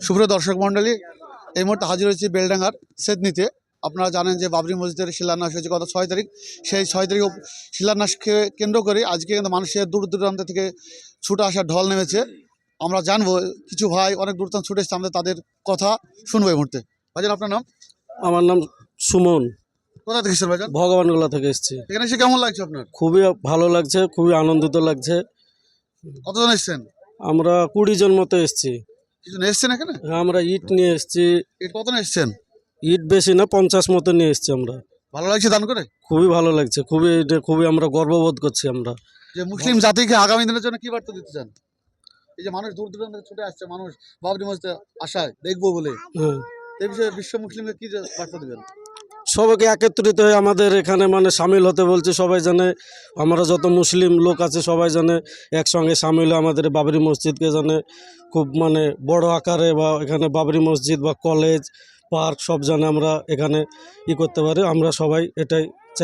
সুপ্রিয় দর্শক মণ্ডলী এই মুহূর্তে হাজির হয়েছি বেলডাঙ্গার সেদনিতে আপনারা জানেন যে বাবরি মসজিদের শিলান্যাস হয়েছে গত ছয় তারিখ। সেই ছয় তারিখ শিলান্যাসকে কেন্দ্র করে আজকে কিন্তু মানুষের দূর দূরান্ত থেকে ছুটে আসার ঢল নেমেছে। আমরা জানব কিছু ভাই অনেক দূর ছুটে এসেছে আমাদের তাদের কথা শুনব এই মুহূর্তে। ভাইজান আপনার নাম? আমার নাম সুমন। কোথা থেকে এসেছেন ভাইজান? ভগবানগোলা থেকে এসেছি। এখানে এসে কেমন লাগছে আপনার? খুবই ভালো লাগছে খুবই আনন্দিত লাগছে। কতজন এসেছেন? আমরা কুড়ি জন মতো এসেছি। কিছু এসছেন এখানে? আমরা ইট নিয়ে এসেছি। ইট কত এসছেন? ইট বেশি না পঞ্চাশ মতো নিয়ে এসেছি আমরা। ভালো লাগছে দান করে? খুবই ভালো লাগছে খুবই এটা খুবই আমরা গর্ববোধ করছি আমরা। যে মুসলিম জাতিকে আগামী দিনের জন্য কি বার্তা দিতে চান? এই যে মানুষ দূর দূরান্ত থেকে ছুটে আসছে মানুষ বাবরি মসজিদে আসায় দেখব বলে। হ্যাঁ। এই বিষয়ে বিশ্ব মুসলিমকে কি বার্তা দেবেন? সবাইকে একত্রিত হয়ে আমাদের এখানে মানে সামিল হতে বলছে, সবাই জানে আমরা যত মুসলিম লোক আছে সবাই জানে, একসঙ্গে সামিল আমাদের বাবরি মসজিদকে জানে, খুব মানে বড় আকারে বা এখানে বাবরি মসজিদ বা কলেজ, পার্ক সব জানে আমরা এখানে ই করতে পারি, আমরা সবাই এটাই চাই।